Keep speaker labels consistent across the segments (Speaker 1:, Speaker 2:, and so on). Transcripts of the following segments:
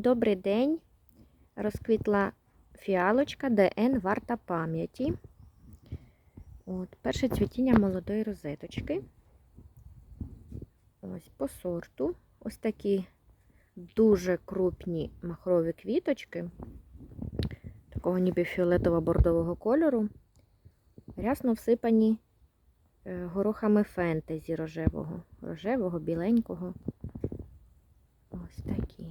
Speaker 1: Добрий день. Розквітла фіалочка ДН варта пам'яті. От, перше цвітіння молодої розеточки. Ось по сорту. Ось такі дуже крупні махрові квіточки, такого ніби фіолетово-бордового кольору, рясно всипані е, горохами фентезі рожевого, рожевого, біленького. Ось такі.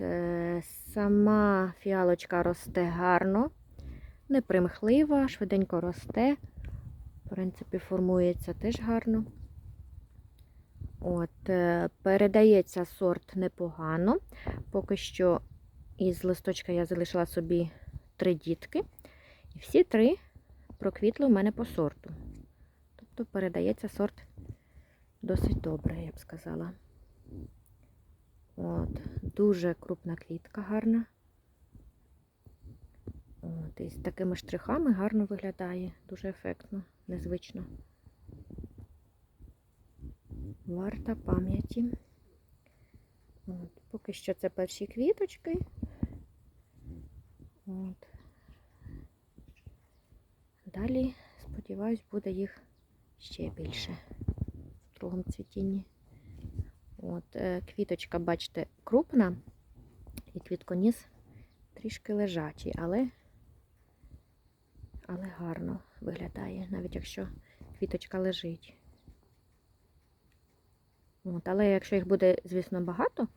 Speaker 1: Е, сама фіалочка росте гарно, непримхлива, швиденько росте. В принципі, формується теж гарно. От, е, передається сорт непогано. Поки що із листочка я залишила собі три дітки. І всі три проквітли у мене по сорту. Тобто передається сорт досить добре, я б сказала. От, дуже крупна квітка гарна. От, і з такими штрихами гарно виглядає, дуже ефектно, незвично. Варта пам'яті. От, поки що це перші квіточки. От. Далі, сподіваюсь, буде їх ще більше в другому цвітінні. От, е, квіточка, бачите, крупна, і квітконіс трішки лежачий, але, але гарно виглядає, навіть якщо квіточка лежить. От, але якщо їх буде, звісно, багато,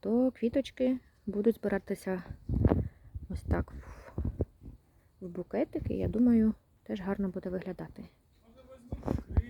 Speaker 1: то квіточки будуть збиратися ось так в, в букетики. Я думаю, теж гарно буде виглядати.